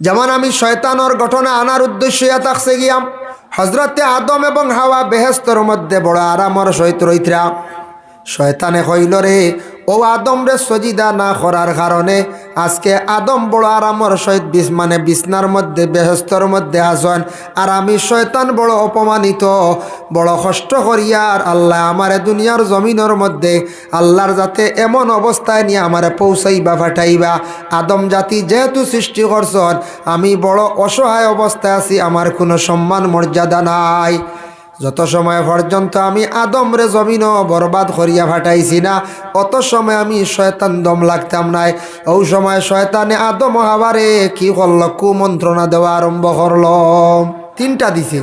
যেমন আমি শয়তানোর ঘটনা আনার উদ্দেশ্যে থাকছে গিয়াম হজরতে আদম এবং হাওয়া বেহেস্তর মধ্যে বড় আরামর সহিত রইতরা। শয়তানে হইল রে, ও আদম রে সজিদা না করার কারণে আজকে আদম বড় আরামর সহিত বিছ মানে বিছনার মধ্যে, বেহস্তর মধ্যে আসন আর আমি শয়তান বড় অপমানিত। বড় কষ্ট করিয়ার আল্লাহ আমারে দুনিয়ার জমিনের মধ্যে, আল্লাহর যাতে এমন অবস্থায় নিয়ে আমারে পৌঁছাইবা ফাটাইবা আদম জাতি যেহেতু সৃষ্টি করছন, আমি বড় অসহায় অবস্থায় আছি, আমার কোনো সম্মান মর্যাদা নাই। যত সময় পর্যন্ত আমি আদমরে জমিন বরবাদ করিয়া ফাটাইছি না, অত সময় আমি শয়তান দম লাগতাম নাই। ওই সময় শয়তানে আদম হাবারে কি করল, কুমন্ত্রণা দেওয়া আরম্ভ করল। তিনটা দিছে।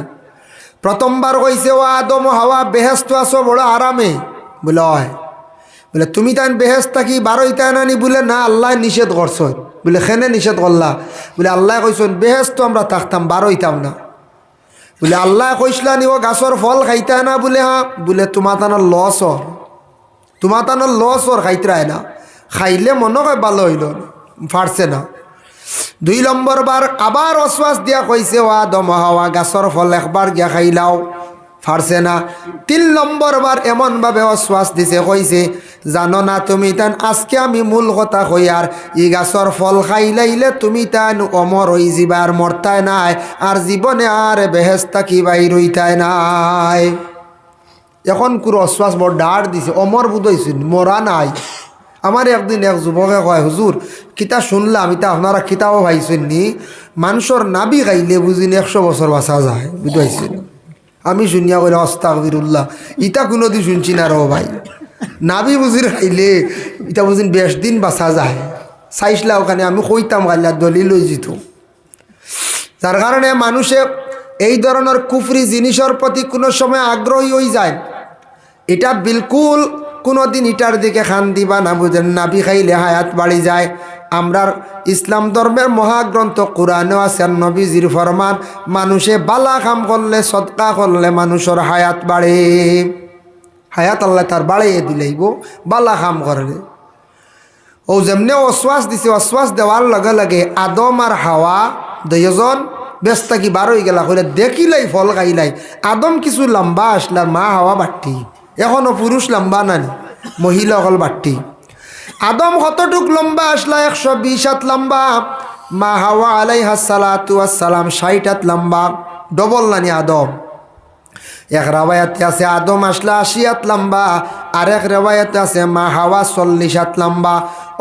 প্রথমবার কইছে, ও আদম হাওয়া বেহেস্ত আছো বড় আরামে? বলে হয় বলে, তুমি তাই বেহেস্তা কি বারোইতা নানি বলে, না, আল্লাহ নিষেধ করছ বলে খেনে নিষেধ করলা? বলে, আল্লাহ কইসন বেহেস্ত আমরা থাকতাম, বারোইতাম না। বলে, আল্লাহ কইসলা নি, ও গাছর ফল খাইতে না? বলে হ্যাঁ বলে তোমার তানোর লস হর তোমার তানোর লস হর খাইতে না। খাইলে মনে হয় ভালো হইল ফারছে না। দুই নম্বর বার আবার অশ্বাস দিয়া কইছে ওয়া দম হাওয়া গাছর ফল একবার গিয়া খাইলাও ফারছে না। তিন নম্বর বার এমনভাবে অশ্বাস দিছে, কইছে, জানো না তুমি তান, আজকে আমি মূল কথা কই আর, ই গাছর ফল খাইলাইলে তুমি তান অমর হই যাবার মরতায় নাই, আর জীবনে আর বেহেস্তা কি বাইর হইতায় নাই। এখন কুরো অশ্বাস বড় ডার দিছে, অমর বুধইছে মরা নাই। আমার একদিন এক যুবকে কয় হুজুর কিতা শুনলাম, ইতা আপনারা কিতাও ভাইছেন নি মানুষের নাবি খাইলে বুঝিনি একশো বছর বাঁচা যায় বুঝাইছেন আমি শুনিয়া কইলে অস্তাক বিরুল্লাহ ইটা কোনো দিন শুনছি না রো ভাই। নাবি বুঝির খাইলে, ইটা বুঝিন বেশ দিন বাঁচা যায়। চাইছিলা ওখানে, আমি কইতাম গাল্লা দলিল লই যেত যার কারণে মানুষে এই ধরনের কুফরি জিনিসের প্রতি কোনো সময় আগ্রহী হয়ে যায়। এটা বিলকুল কোনো দিন ইটার দিকে খান দিবা না বুঝেন। নাবি খাইলে হায়াত বাড়ি যায় আমরার ইসলাম ধর্মের মহাগ্রন্থ কোরআনেও আছে, আর নবীজির ফরমান, মানুষে বালা কাম করলে সৎকা করলে মানুষের হায়াত বাড়ে। হায়াত আল্লাহ তার বাড়িয়ে দিলেইব, বালা কাম করলে। ও যেমনি অশ্বাস দিছে, অশ্বাস দেওয়ার লগে লগে আদম আর হাওয়া দুইজন ব্যস্ত কি বারোই গেলা, কইলে দেখিলাই ফল খাইলাই। আদম কিছু লম্বা আসলার মা হাওয়া বাট্টি। এখনও পুরুষ লম্বা নানি মহিলা হল বাট্টি। আদম কতটুক লম্বা? আসলা একশো বিশ হাত লম্বা। মা হাওয়া আলাই হাসালাতু আসসালাম ষাট হাত লম্বা। ডবল নানি আদম। এক রেওয়ায়তে আছে আদম আসলা আশি হাত লম্বা। আর এক রেওয়ায়তে আছে মা হাওয়া চল্লিশ হাত লম্বা।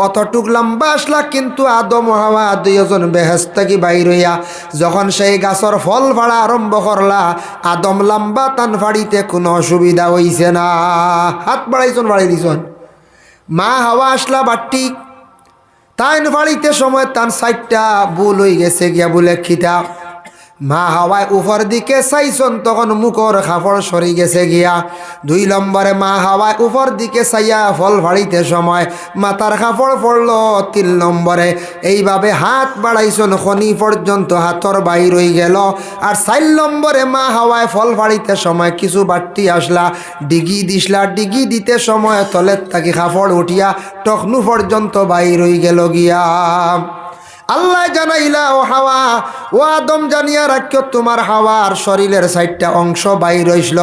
অতটুক লম্বা আসলা কিন্তু আদম হাওয়া দুইজন বেহেস্ত কি বাইর হইয়া যখন সেই গাছর ফল ফাড়া আরম্ভ করলা, আদম লম্বা তান ফাড়িতে কোনো অসুবিধা হইছে না। হাত বাড়াইছন, বাড়াই দিছন। মা হাওয়া আসলা বাট্টি। তাইন ফাড়িতে সময় তান সাইটটা ভুল হয়ে গেছে গিয়া বলে খিতা মা হাওয়ায় উপর দিকে চাইছন, তখন মুখর খাফড় সরি গেছে গিয়া। দুই নম্বরে মা হাওয়ায় উপর দিকে চাইয়া ফল ফাড়িতে সময় মাথার খাফড় পড়ল তিন নম্বরে। এইভাবে হাত বাড়াইছন খনি পর্যন্ত হাতর বাইর হয়ে গেল। আর চার নম্বরে মা হাওয়ায় ফল ফাড়িতে সময়, কিছু বাট্টি আসলা, ডিগি দিসলা ডিগি দিতে সময় তলের থাকি খাফড় উঠিয়া, টকনু পর্যন্ত বাইর হয়ে গেল গিয়া। আল্লাহ জানাইলা, ও হাওয়া, ও আদম জানিয়া রাখ্য তোমার হাওয়ার শরীরের সাইডটা অংশ বাইর হইছিল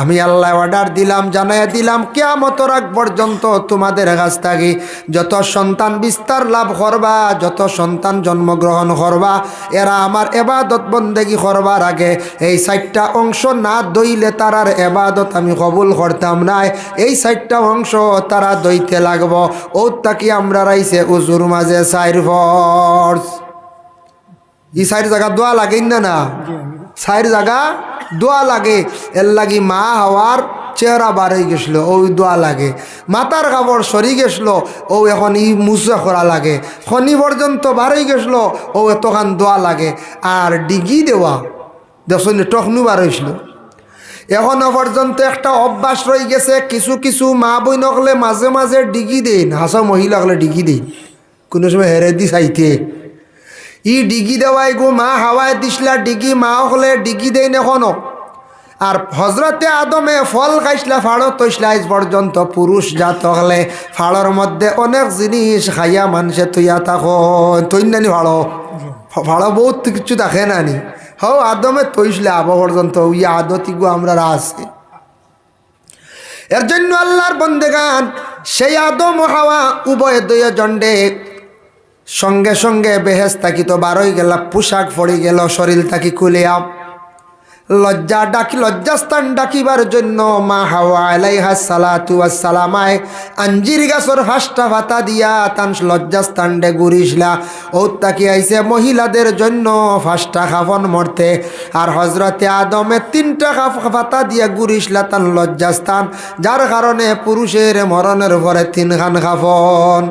আমি আল্লাহ অর্ডার দিলাম, জানাইয়া দিলাম কেয়ামত রাগ পর্যন্ত তোমাদের কাছ থাকি। যত সন্তান বিস্তার লাভ করবা, যত সন্তান জন্মগ্রহণ করবা, এরা আমার এবাদত বন্দেগি করবার আগে এই সাইডটা অংশ না দইলে তারার এবাদত আমি কবুল করতাম নাই এই সাইডটা অংশ তারা দইতে লাগবো। ও তাকি আমরা রাইছে উজুর মাঝে সাইর ফর্স ই সাইড জায়গা দোয়া লাগে না না? সাইড জায়গা দোয়া লাগে। এর লাগি মা হওয়ার চেহারা হয়ে গেছিল ওই দোয়া লাগে। মাতার কাপড় সরি গেছিল ও এখন ই মুসা করা লাগে। শনি পর্যন্ত হয়ে গেছিল ও এতখান দোয়া লাগে। আর ডিগি দেওয়া দেখুন টকনু বার হয়েছিল এখনও পর্যন্ত একটা অভ্যাস রয়ে গেছে, কিছু কিছু মা বই নকলে মাঝে মাঝে ডিগি দেন হাসা মহিলা হলে ডিগি দেন কোনো সময় হেরে দি চাইতে। ই ডিগি দেওয়াই গো, মা হাওয়ায় দিসলা ডিগি, মা হলে ডিগি দেই এখনও আর হজরতে আদমে ফল খাইসলা ফাড়ো তৈসলা আজ পর্যন্ত পুরুষ জাত হলে ফাড়োর মধ্যে অনেক জিনিস খাইয়া মানুষে তুইয়া থাকো। তৈন নানি ফাড়ো ভাড়া বহুত কিছু দেখে না নি হও, আদমে তৈসলে আবহ পর্যন্ত ইয়া আদতিগু আমরা আছে এর জন্য আল্লাহর বন্দেগান, সেই আদম হাওয়া উভয় দুই জন্ডে সঙ্গে সঙ্গে বেহেস থাকি তো বারোই গেল, পোশাক পড়ে গেল, শরীর থাকি খুলিয়া। লজ্জা ডাকি, লজ্জাস্থান ডাকিবার জন্য মা হাওয়া আলাইহা সালাতু সালামায় আঞ্জির গাছর হাসটা ভাতা দিয়া তান লজ্জাস্থান ডে গুরিসলা। ও তাকি আইসে মহিলাদের জন্য ফাঁসটা খাফন মরতে। আর হজরতে আদমে তিনটা খাফ ভাতা দিয়া গুরিসলা তান লজ্জাস্থান, যার কারণে পুরুষের মরণের পরে তিনখান খাফন।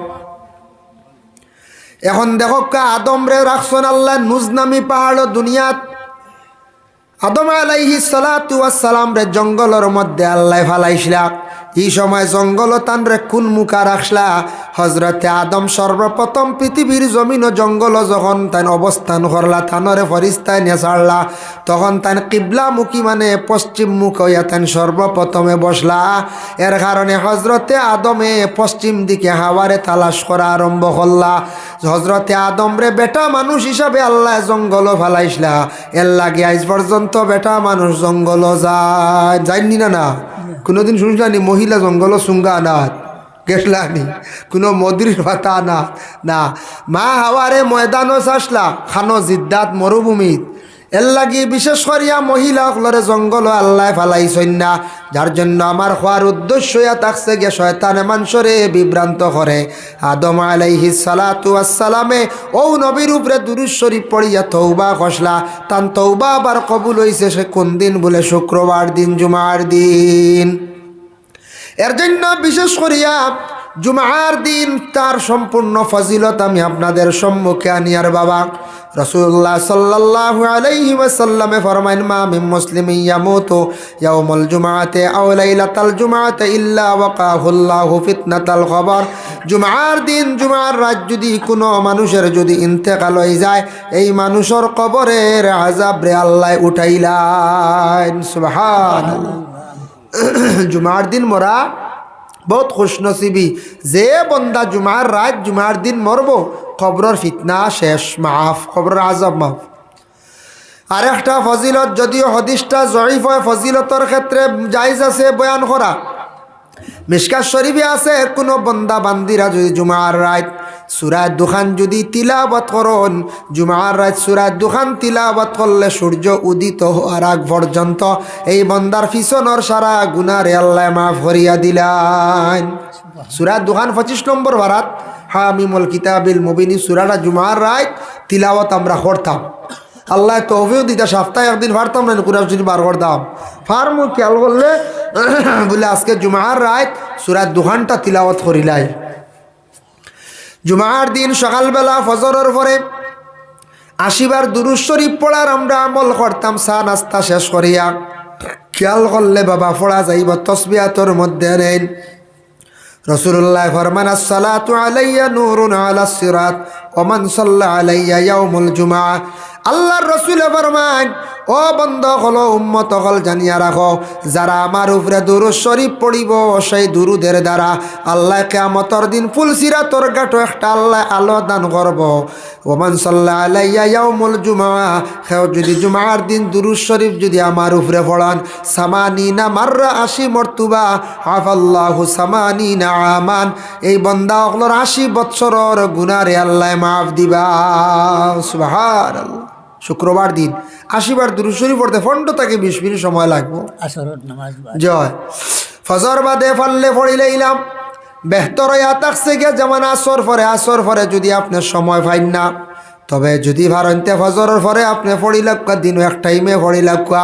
এখন দেখো কা আদম রে রাখছন আল্লাহ নুজনামি পাহাড় দুনিয়াত। আদম আলাইহি সালাম রে জঙ্গলের মধ্যে আল্লাহ ফালাইছিলা এই সময় জঙ্গল তান রে কোন মুখা রাখলা? হজরতে আদম সর্বপ্রথম পৃথিবীর জমিন জঙ্গল যখন তান অবস্থান করলা থানরে ফরিস্তায় নিয়ে ছাড়লা। তখন তান কিবলামুখী মানে পশ্চিম মুখ হইয়া তান সর্বপ্রথমে বসলা। এর কারণে হজরতে আদমে পশ্চিম দিকে হাওয়ারে তালাশ করা আরম্ভ করলা। হজরতে আদম রে বেটা মানুষ হিসাবে আল্লাহ জঙ্গল ফালাইছিলা এর লাগে আজ পর্যন্ত বেটা মানুষ জঙ্গল যায় যায়নি না না? কোনোদিন শুনছিলানি মহিলা জঙ্গল সুঙ্গা আনাত গেছলানি কোনো মদির ভাতা না না, মা হাওয়ারে ময়দানও চাসলা খানো জিদ্দাত মরুভূমিত। এর লাগি বিশেষ করিয়া মহিলা সকলরে জঙ্গল আল্লাহ ফালাইছেন না। যার জন্য আমার হওয়ার উদ্দেশ্য থাকছে গে শয়তানে মানুষরে বিভ্রান্ত করে। আদম আলাইহি সালাতু আসসালামে ও নবীর উপরে দুরুজ শরীফ পড়িয়া তৌবা খসলা তান তৌবা আবার কবুল হইছে সে কোন দিন বলে শুক্রবার দিন, জুমার দিন। এর জন্য বিশেষ করিয়া জুমার দিন তার সম্পূর্ণ ফজিলত আমি আপনাদের সম্মুখে আনিয়ার বাবা। রসুল্লাহ সাল্লাহ আলাইহি ওয়াসাল্লামে ফরমাইন, মা মিন মুসলিম ইয়ামুতু ইয়াউমুল জুমাআতে আও লাইলাতাল জুমাআতে ইল্লা ওয়াকাহুল্লাহু ফিতনাতাল খবর। জুমার দিন জুমার রাত যদি কোনো মানুষের যদি ইন্তেকাল হয়ে যায়, এই মানুষের কবরের আজাব রে আল্লাহ উঠাইলাইন সুবহানাল্লাহ। জুমার দিন মরা বহুত খুশনসিবি। যে বন্দা জুমার রাত জুমার দিন মরব খবরের ফিতনা শেষ, মাফ খবরের আজব মাফ। আর একটা ফজিলত, যদিও হদিসটা জয়ীফ হয়, ফজিলতর ক্ষেত্রে জায়জ আছে, বয়ান করা। মিসকার শরীফে আছে, কোনো বন্দা বান্দিরা যদি জুমার রাত সুরাত দুখান যদি তিলাবত করন, জুমার রাত সুরাত দুখান তিলাবত করলে সূর্য উদিত হওয়ার আগ পর্যন্ত এই বন্দার ফিসনর সারা গুনারে আল্লাহ মাফ করিয়া দিলেন। সুরাত দুখান পঁচিশ নম্বর ভারাত হামিমুল কিতাবিল মুবিনী সুরাটা জুমার রাত তিলাওয়াত আমরা করতাম। আল্লাহ তহফিও দিতা সপ্তাহে একদিন পারতাম না কুরাব যদি বার করতাম। ফার্মু খেয়াল করলে, বলে আজকে জুমার রাত সুরাত দুখানটা তিলাওয়াত করিলাই জুমার দিন সকালবেলা ফজরের পরে আশিবার দুরুজ শরীফ পড়ার আমরা আমল করতাম, চা নাস্তা শেষ করিয়া। খেয়াল করলে বাবা পড়া যাইব তসবিয়াতর মধ্যে নেন রসুল্লাহ ফরমান আসসালাতু আলাইয়া নূরুন আলা সিরাত ওমান সাল্লা আলাইয়া ইয়াউমুল জুমা আল্লাহর রসুলে ফরমান, ও বন্ধ হলো উম্মত হল জানিয়া রাখো, যারা আমার উপরে দুরুদ শরীফ পড়িব, সেই দুরুদের দ্বারা আল্লাহ কেমতর দিন ফুল সিরাতর গাটো একটা আল্লাহ আলো দান করব। ওমান সাল্লাহ আলাইয়া ইয়াউমুল জুমা সেও যদি জুমার দিন দুরুদ শরীফ যদি আমার উপরে পড়ান সামানি না মাররা আশি মর্তুবা হাফাল্লাহু সামানি না আমান। এই বন্দা অকলর আশি বৎসরর গুনারে আল্লাহ মাফ দিবা। সুবহান শুক্রবার দিন। আশিবার দুরুশরী পড়তে ফন্ড তাকে বিশ মিনিট সময় লাগবো। জয়। ফজর বাদে ফাললে পড়িলে ইলাম বেহতর থাকছে গিয়ে যেমন আসর পরে আসর পরে যদি আপনার সময় পাইন না। তবে যদি ভারন্তে ফজরের পরে আপনি পড়ি লাগুয়া দিন এক টাইমে পড়ি লাগুয়া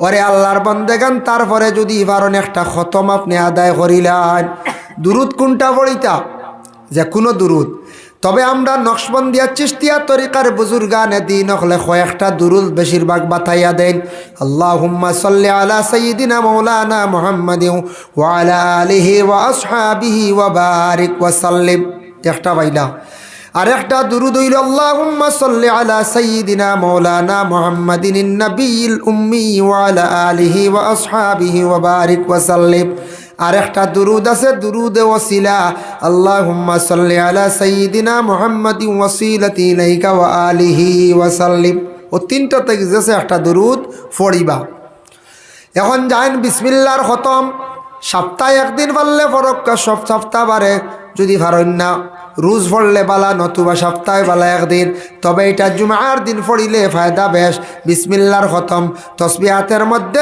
ওরে আল্লাহর বন্দে গান তারপরে যদি ভারণ একটা খতম আপনি আদায় করিলেন। দুরুদ কোনটা পড়িতা? যে কোনো দুরুদ। তবে আমরা নকশবন্দিয়া চিস্তিয়া তরিকার বুজুর্গানে দিন হলে কয়েকটা দুরুল বেশিরভাগ বাতাইয়া দেন। আল্লাহ হুম্মা সাল্লি আলা সঈদিনা মৌলানা মোহাম্মদ ওয়ালা একটা পাইলা আর একটা দুরুদ হইল, আল্লাহুম্মা সাল্লি আলা সাইয়্যিদিনা মাওলানা মুহাম্মাদিন উম্মি ওয়া আলা আলিহি ওয়া আসহাবিহি ওয়া বারিক ওয়া সাল্লিম। আর একটা দুরুদ আছে, দুরুদে ওসিলা আল্লাহ সাল্লি আলা সঈদিনা মোহাম্মদ ইলাইকা ওয়া আলিহি ওয়াসাল্লিম। ও তিনটা থেকে যেছে একটা দুরুদ ফড়িবা এখন যাইন, বিসমিল্লার খতম। সপ্তাহে একদিন পারলে ফরক্কা সব সপ্তাহ বারে যদি পারেন না, রুজ পড়লে বালা নতুবা সপ্তাহে বালা একদিন। তবে এটা জুমার দিন পড়িলে ফায়দা বেশ। বিসমিল্লার খতম। তসবিহাতের মধ্যে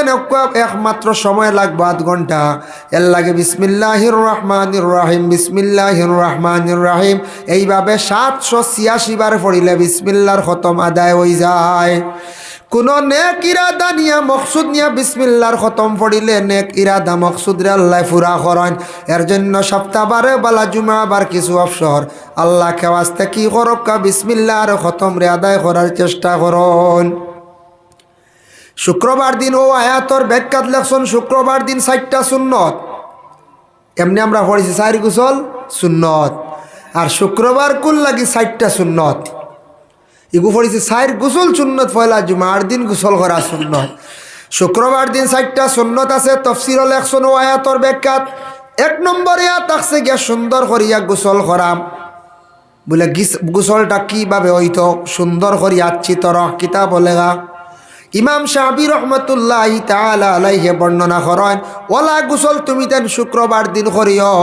একমাত্র সময় লাগবে আধ ঘণ্টা। এর লাগে বিসমিল্লাহির রহমানির রাহিম, বিসমিল্লাহির রহমানির রাহিম। এইভাবে সাতশো ছিয়াশি বার পড়িলে বিসমিল্লার খতম আদায় হয়ে যায়। কোন নেক ইরাদা নিয়া, মকসুদ নিয়া বিসমিল্লার খতম পড়িলে নেক ইরাদা, মকসুদ রে আল্লাহ ফুরা করেন। এর জন্য সপ্তাহ বারে বালা জুমা বার কিছু অবসর। আল্লাহ খেওয়াস্তে কি করক্কা বিসমিল্লার খতম রে আদায় করার চেষ্টা করন। শুক্রবার দিন ও আয়াতর ব্যাখ্যাত লেখছন, শুক্রবার দিন ষাটটা সুন্নত। এমনি আমরা পড়েছি চার গুসল সুন্নত। আর শুক্রবার কুল লাগি ষাটটা সুন্নত। ইগু পড়েছি সাইর গুসল সুন্নত পয়লা জুমার দিন গুসল করা সুন্নত। শুক্রবার দিন চারটা সুন্নত আছে তফসির লেখসন ও আয়াতর ব্যাখ্যাত। এক নম্বর আছে গিয়া সুন্দর করিয়া গোসল করাম বলে গোসলটা কীভাবে হইত? সুন্দর করিয়া চিতর কিতাব বলেগা ইমাম শাহবি রহমতুল্লাহ তালা আলাইহে বর্ণনা করেন, ওলা গোসল তুমি তেন শুক্রবার দিন করিও,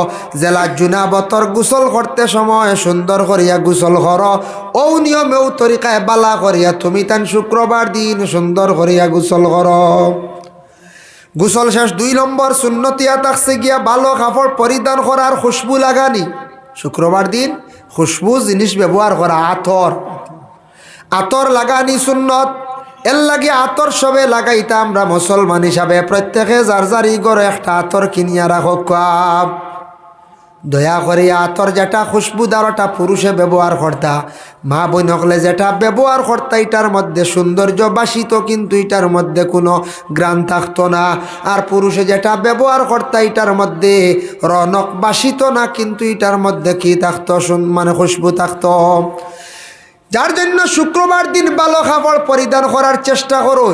জেলা জুনাবতর গোসল করতে সময় সুন্দর করিয়া গোসল কর। ও নিয়মেও তরিকায় বালা করিয়া তুমি তেন শুক্রবার দিন সুন্দর করিয়া গোসল কর। গোসল শেষ দুই নম্বর শূন্যতিয়া থাকছে গিয়া ভালো কাপড় পরিধান করার খুশবু লাগানি। শুক্রবার দিন খুশবু জিনিস ব্যবহার করা আতর। আতর লাগানি সুন্নত। এর লাগে আতর সবে লাগাইতা আমরা মুসলমান হিসাবে। প্রত্যেকে যার যার গড়ে একটা আতর কিনিয়া রাখো কাপ। দয়া করে আতর যেটা খুশবুদার ওটা পুরুষে ব্যবহার করতা। মা বোন হকলে যেটা ব্যবহার করতা, এটার মধ্যে সৌন্দর্য বাসিত কিন্তু এটার মধ্যে কোনো গ্রান থাকতো না। আর পুরুষে যেটা ব্যবহার করতা, এটার মধ্যে রনক বাসিত না, কিন্তু এটার মধ্যে কি থাকতো? মানে খুশবু থাকতো। যার জন্য শুক্রবার দিন বালো কাপড় পরিধান করার চেষ্টা করো।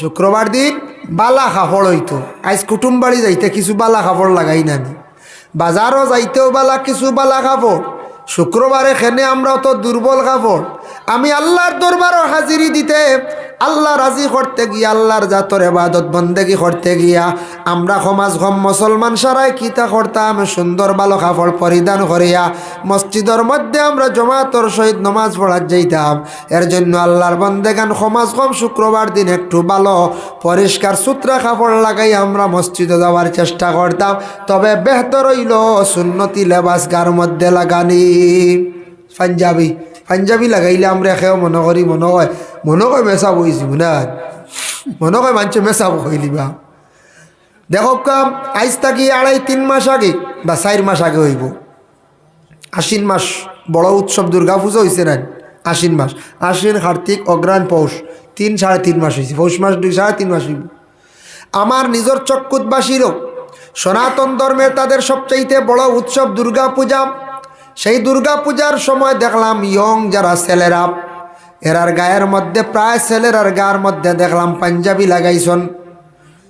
শুক্রবার দিন বালা কাপড় হইতো। আজ কুটুম বাড়ি যাইতে কিছু বালা কাপড় লাগাই না আমি। বাজারও যাইতেও বালা কিছু বালা কাপড় শুক্রবারে খেনে আমরা তো দুর্বল কাপড় আমি আল্লাহর দরবারও হাজিরি দিতে আল্লাহ রাজি করতে গিয়া, আল্লাহর জাতর এবাদত, বন্দেগি করতে গিয়া, আমরা সমাজ হম মুসলমান সারাই কিতা করতাম? সুন্দর ভালো কাপড় পরিধান করিয়া, মসজিদের মধ্যে আমরা জমাতর সহিত নমাজ পড়ার যাইতাম। এর জন্য আল্লাহর বন্দেগান সমাজ কম শুক্রবার দিন একটু ভালো, পরিষ্কার সূত্রা কাপড় লাগাই আমরা মসজিদে যাওয়ার চেষ্টা করতাম। তবে বেহতর হইল, সুন্নতি লেবাস গার মধ্যে লাগানি। পাঞ্জাবি পাঞ্জাবি লাগাইলে আমরা খেয়েও মনে করি, মনে হয় মনে কয় মেসা বইছি না? মনে কয় মানুষে মেসা বইলিবা দেখো কাম, আইজ থাকি আড়াই তিন মাস আগে বা চার মাস আগে হইব। আশ্বিন মাস, বড় উৎসব দুর্গা পুজো হয়েছে না আশ্বিন মাস। আশ্বিন কার্তিক অগ্রাণ পৌষ। তিন সাড়ে তিন মাস হয়েছে পৌষ মাস দুই সাড়ে তিন মাস হইব। আমার নিজের চক্ষুৎবাসীরও সনাতন ধর্মের তাদের সবচাইতে বড় উৎসব দুর্গা পূজা। সেই দুর্গা পূজার সময় দেখলাম ইয়ং যারা ছেলেরা, এরার গায়ের মধ্যে প্রায় ছেলেরার গায়ের মধ্যে দেখলাম পাঞ্জাবি লাগাইছন।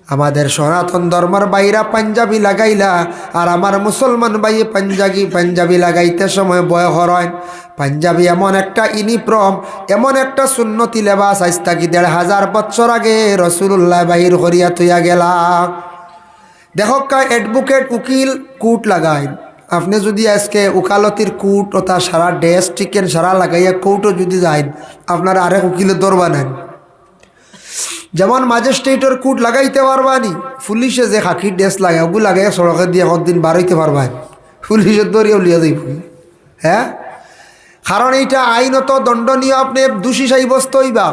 আমাদের সনাতন ধর্মের বাইরা পাঞ্জাবি লাগাইলা আর আমার মুসলমান ভাই পাঞ্জাবি পাঞ্জাবি লাগাইতে সময় বয় হরয়। পাঞ্জাবি এমন একটা ইনিপ্রম এমন একটা সুন্নতি আজ থাকি দেড় হাজার বছর আগে রসুল্লাহ বাহির করিয়া তুইয়া গেলা। দেখো অ্যাডভোকেট উকিল কুট লাগায়। আপনি যদি আজকে উকালতির কুট ওটা সারা ড্রেস চিকেন সারা লাগাইয়া কৌটো যদি যায়, আপনার আরেক উকিলের দরবা নেন যেমন ম্যাজিস্ট্রেটের কুট লাগাইতে পারবানি, পুলিশে যে খাকি ড্রেস লাগে ওগুলো লাগাই সড়কের দিয়ে কতদিন বাড়াইতে পারবান। পুলিশের দরিয়াও লিয়া যাইব। হ্যাঁ? কারণ এইটা আইনত দণ্ডনীয়, আপনি দোষী সাব্যস্ত হইবা।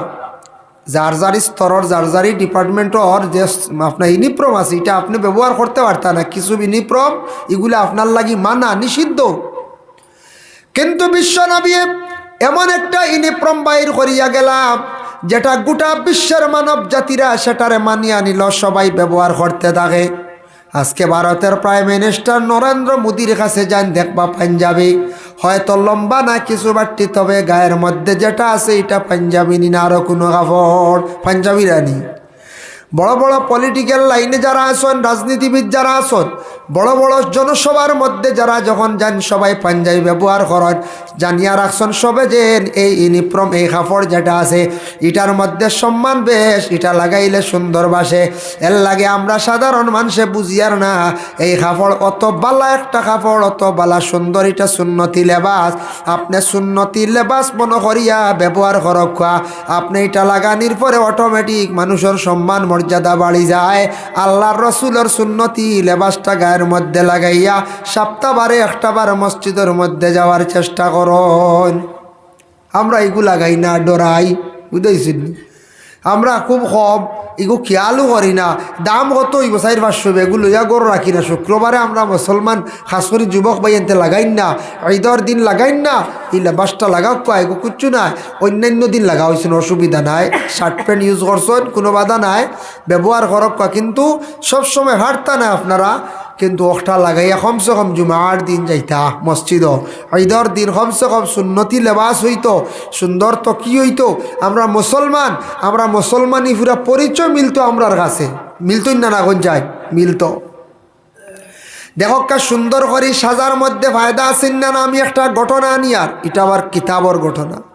যার যার স্তরের যার যারই ডিপার্টমেন্টর যে আপনার ইউনিফর্ম আছে, এটা আপনি ব্যবহার করতে পারতেন না। কিছু ইউনিফর্ম এগুলো আপনার লাগি মানা নিষিদ্ধ। কিন্তু বিশ্বনবী এমন একটা ইউনিফর্ম বাইর করিয়া গেলাম, যেটা গোটা বিশ্বের মানব জাতিরা সেটারে মানিয়ে আনিল সবাই ব্যবহার করতে থাকে। আজকে ভারতের প্রাইম মিনিস্টার নরেন্দ্র মোদীর কাছে যান দেখবা পাঞ্জাবি। হয়তো লম্বা না কিছু বাট্টি তবে গায়ের মধ্যে যেটা আছে, এটা পাঞ্জাবি না আরও কোনো কাপড়, পাঞ্জাবি রানি। বড় বড় পলিটিক্যাল লাইনে যারা আসন, রাজনীতিবিদ যারা আসন, বড় বড় জনসভার মধ্যে যারা যখন যান, সবাই পাঞ্জাবি ব্যবহার করেন। জানিয়া রাখছেন সবে যে এই ইউনিফর্ম, এই কাপড় যেটা আছে, এটার মধ্যে সম্মান বেশ, এটা লাগাইলে সুন্দর বাসে। এর লাগে আমরা সাধারণ মানুষে বুঝিয়ার না, এই কাপড় অত বালা একটা কাপড়, অত বালা সুন্দর, এটা সুন্নতি লেবাস। আপনি সুন্নতি লেবাস মনে করিয়া ব্যবহার করক আপনি এটা লাগানির পরে অটোমেটিক মানুষের সম্মান মর্যাদা বাড়ি যায়। আল্লাহর রসুলের সুন্নতি লেবাসটা গায়ের মধ্যে লাগাইয়া সপ্তাহবারে একটাবার মসজিদের মধ্যে যাওয়ার চেষ্টা করুন। আমরা এগুলো লাগাই না, ডরাই বুঝেছি আমরা খুব কম এগু খেয়ালও করি না। দাম কত হইব চার পাঁচশো এগুলো ইয়া গরু রাখি না। শুক্রবারে আমরা মুসলমান খাস করে যুবক ভাই এনতে লাগাইন না। ঈদর দিন লাগাইন না। ইলা বাসটা লাগাও কয়, এগু কিচ্ছু নাই। অন্যান্য দিন লাগা হয়েছেন অসুবিধা নাই। শার্ট প্যান্ট ইউজ করছেন, কোনো বাধা নাই। ব্যবহার করক কিন্তু সবসময় হাঁটতা না আপনারা। কিন্তু ওটা লাগাইয়া কমসে কম জুমার দিন যাইতা মসজিদ। ঈদর দিন কমসে কম সুন্নতি লেবাস হইত। সুন্দর তো কি হইতো? আমরা মুসলমান, আমরা মুসলমানই পুরা পরিচয় মিলতো আমরার কাছে। মিলতই না না কোন যাই মিলতো। দেখো কা সুন্দর করে সাজার মধ্যে ফায়দা আছেন না আমি একটা ঘটনা আনি আর। এটা আবার কিতাবর ঘটনা।